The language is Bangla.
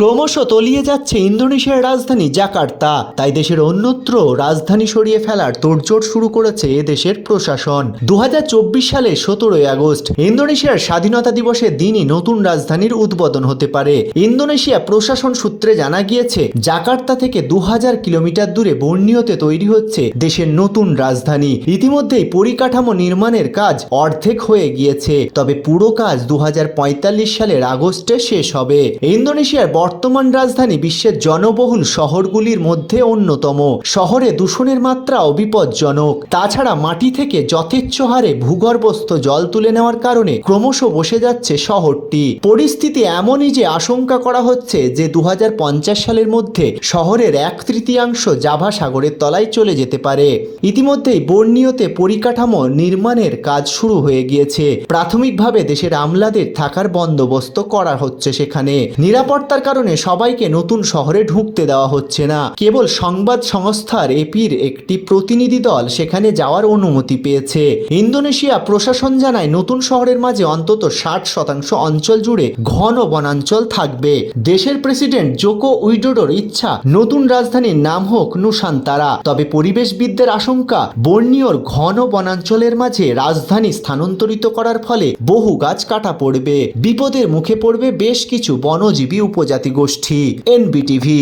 ক্রমশ তলিয়ে যাচ্ছে ইন্দোনেশিয়ার রাজধানী জাকার্তা। তাই দেশের অন্যত্র রাজধানী সরিয়ে ফেলার তোড়জোড় শুরু করেছে দেশের প্রশাসন। দুহাজার চব্বিশ সালে সতেরোই আগস্ট, ইন্দোনেশিয়ার স্বাধীনতা দিবসের দিনই নতুন রাজধানীর উদ্বোধন হতে পারে। ইন্দোনেশিয়া প্রশাসন সূত্রে জানা গিয়েছে, জাকার্তা থেকে দু হাজার কিলোমিটার দূরে বর্নিওতে তৈরি হচ্ছে দেশের নতুন রাজধানী। ইতিমধ্যেই পরিকাঠামো নির্মাণের কাজ অর্ধেক হয়ে গিয়েছে, তবে পুরো কাজ দু হাজার পঁয়তাল্লিশ সালের আগস্টে শেষ হবে। ইন্দোনেশিয়ার বর্তমান রাজধানী বিশ্বের জনবহুল শহরগুলির মধ্যে অন্যতম। শহরে দূষণের মাত্রাও বিপজ্জনক তাছাড়া মাটি থেকে যথেচ্ছ হারে ভূগর্ভস্থ জল তুলে নেওয়ার কারণে ক্রমশ বসে যাচ্ছে শহরটি। পরিস্থিতি এমনই যে আশঙ্কা করা হচ্ছে যে দুহাজার পঞ্চাশ সালের মধ্যে শহরের এক তৃতীয়াংশ জাভা সাগরের তলায় চলে যেতে পারে। ইতিমধ্যেই বর্নিওতে পরিকাঠামো নির্মাণের কাজ শুরু হয়ে গিয়েছে। প্রাথমিকভাবে দেশের আমলাদের থাকার বন্দোবস্ত করা হচ্ছে সেখানে। নিরাপত্তার কারণে সবাইকে নতুন শহরে ঢুকতে দেওয়া হচ্ছে না। কেবল সংবাদ সংস্থার এপির একটি প্রতিনিধি দল সেখানে যাওয়ার অনুমতি পেয়েছে। ইন্দোনেশিয়া প্রশাসন জানায়, নতুন শহরের মাঝে অন্তত ষাট শতাংশ অঞ্চল জুড়ে ঘন বনাঞ্চল থাকবে। দেশের প্রেসিডেন্ট জোকো উইডোডোর ইচ্ছা, নতুন রাজধানীর নাম হোক নুসান্তারা। তবে পরিবেশবিদদের আশঙ্কা বর্নিওর ঘন বনাঞ্চলের মাঝে রাজধানী স্থানান্তরিত করার ফলে বহু গাছ কাটা পড়বে। বিপদের মুখে পড়বে বেশ কিছু বনজীবী উপজাতি গোষ্ঠী এনবিটিভি